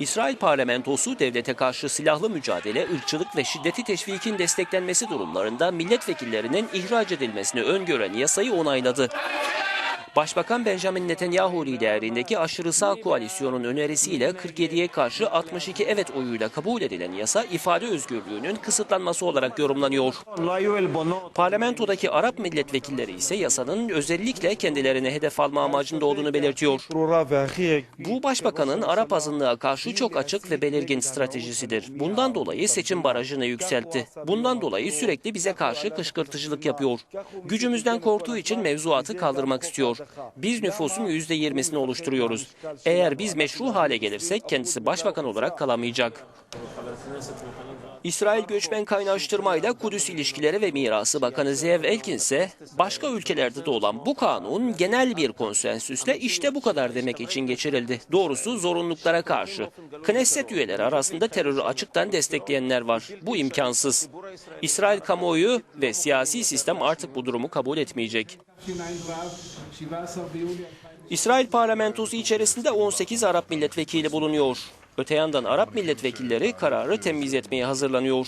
İsrail parlamentosu devlete karşı silahlı mücadele, ırkçılık ve şiddeti teşvikin desteklenmesi durumlarında milletvekillerinin ihraç edilmesini öngören yasayı onayladı. Başbakan Benjamin Netanyahu liderliğindeki aşırı sağ koalisyonun önerisiyle 47'ye karşı 62 evet oyuyla kabul edilen yasa ifade özgürlüğünün kısıtlanması olarak yorumlanıyor. Parlamentodaki Arap milletvekilleri ise yasanın özellikle kendilerine hedef alma amacında olduğunu belirtiyor. Bu başbakanın Arap azınlığa karşı çok açık ve belirgin stratejisidir. Bundan dolayı seçim barajını yükseltti. Bundan dolayı sürekli bize karşı kışkırtıcılık yapıyor. Gücümüzden korktuğu için mevzuatı kaldırmak istiyor. Biz nüfusun %20'sini oluşturuyoruz. Eğer biz meşru hale gelirsek kendisi başbakan olarak kalamayacak. İsrail Göçmen Kaynaştırma Kudüs İlişkileri ve Mirası Bakanı Zeev Elkin ise başka ülkelerde de olan bu kanun genel bir konsensüsle işte bu kadar demek için geçirildi. Doğrusu zorunluluklara karşı. Knesset üyeleri arasında terörü açıktan destekleyenler var. Bu imkansız. İsrail kamuoyu ve siyasi sistem artık bu durumu kabul etmeyecek. İsrail parlamentosu içerisinde 18 Arap milletvekili bulunuyor. Öte yandan Arap milletvekilleri kararı temiz etmeye hazırlanıyor.